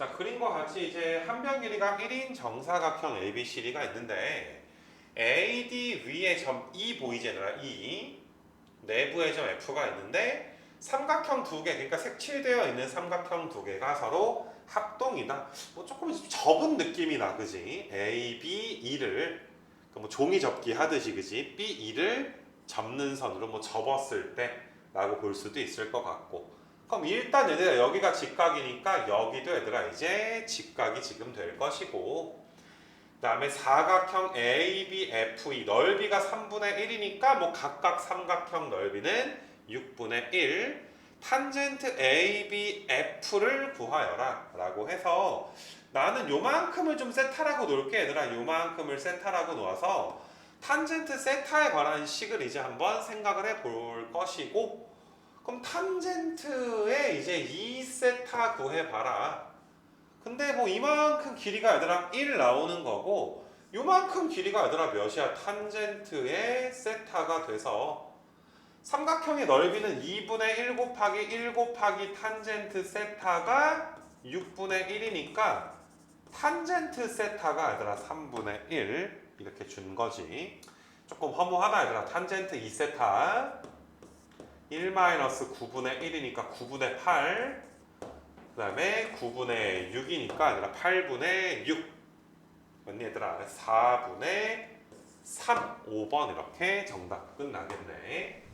자 그림과 같이 이제 한 변 길이가 1인 정사각형 ABCD가 있는데 AD 위에 점 E 보이지 얘들아 E. 내부에 점 F가 있는데 삼각형 두 개 그러니까 색칠되어 있는 삼각형 두 개가 서로 합동이다. 뭐 조금 접은 느낌이 나 그지? A, B, E를. 그뭐 종이 접기 하듯이 그지? B, E를 접는 선으로 뭐 접었을 때 라고 볼 수도 있을 것 같고 그럼 일단 얘들아 여기가 직각이니까 여기도 얘들아 이제 직각이 지금 될 것이고 그 다음에 사각형 ABFE 넓이가 3분의 1이니까 뭐 각각 삼각형 넓이는 6분의 1 탄젠트 ABF를 구하여라 라고 해서 나는 요만큼을 좀 세타라고 놓을게 얘들아. 요만큼을 세타라고 놓아서 탄젠트 세타에 관한 식을 이제 한번 생각을 해 볼 것이고 그럼 탄젠트에 이제 2세타 구해봐라. 근데 뭐 이만큼 길이가 얘들아 1 나오는 거고 요만큼 길이가 얘들아 몇이야? 탄젠트의 세타가 돼서 삼각형의 넓이는 2분의 1 곱하기 1 곱하기 탄젠트 세타가 6분의 1이니까 탄젠트 세타가 얘들아 3분의 1 이렇게 준 거지. 조금 허무하다 얘들아. 탄젠트 2세타 1 마이너스 9분의 1이니까 9분의 8. 그 다음에 9분의 6이니까 얘들아 8분의 6. 맞니 얘들아? 4분의 3. 5번 이렇게 정답 끝나겠네.